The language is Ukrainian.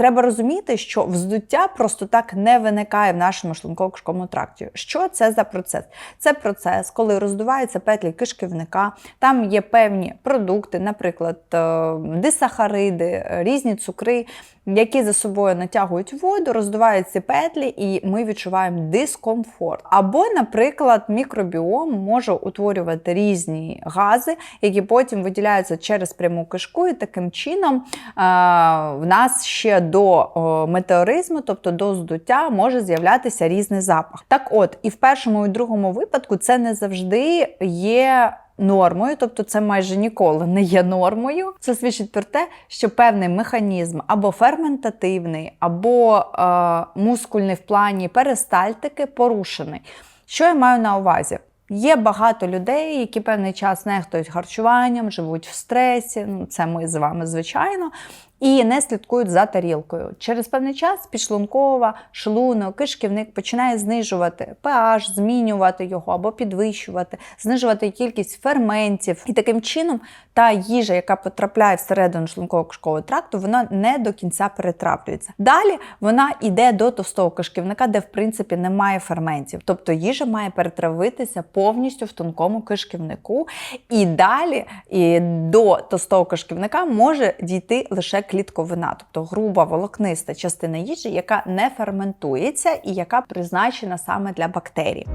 Треба розуміти, що вздуття просто так не виникає в нашому шлунково-кишковому тракті. Що це за процес? Це процес, коли роздуваються петлі кишківника, там є певні продукти, наприклад, е, дисахариди, е, різні цукри, які за собою натягують воду, роздувають ці петлі, і ми відчуваємо дискомфорт. Або, наприклад, мікробіом може утворювати різні гази, які потім виділяються через пряму кишку, і таким чином е, в нас ще до о, метеоризму, тобто до здуття, може з'являтися різний запах. Так от, і в першому і другому випадку це не завжди є. Нормою, тобто це майже ніколи не є нормою. Це свідчить про те, що певний механізм або ферментативний, або е, мускульний в плані перистальтики порушений. Що я маю на увазі? Є багато людей, які певний час нехтують харчуванням, живуть в стресі. Ну, це ми з вами, звичайно. І не слідкують за тарілкою. Через певний час підшлункова, шлунок, кишківник починає знижувати pH, змінювати його або підвищувати, знижувати кількість ферментів. І таким чином та їжа, яка потрапляє всередину шлунково кишкового тракту, вона не до кінця перетравлюється. Далі вона йде до товстого кишківника, де в принципі немає ферментів. Тобто їжа має перетравитися повністю в тонкому кишківнику. І далі і до товстого кишківника може дійти лише клітковина, тобто груба волокниста частина їжі, яка не ферментується і яка призначена саме для бактерій.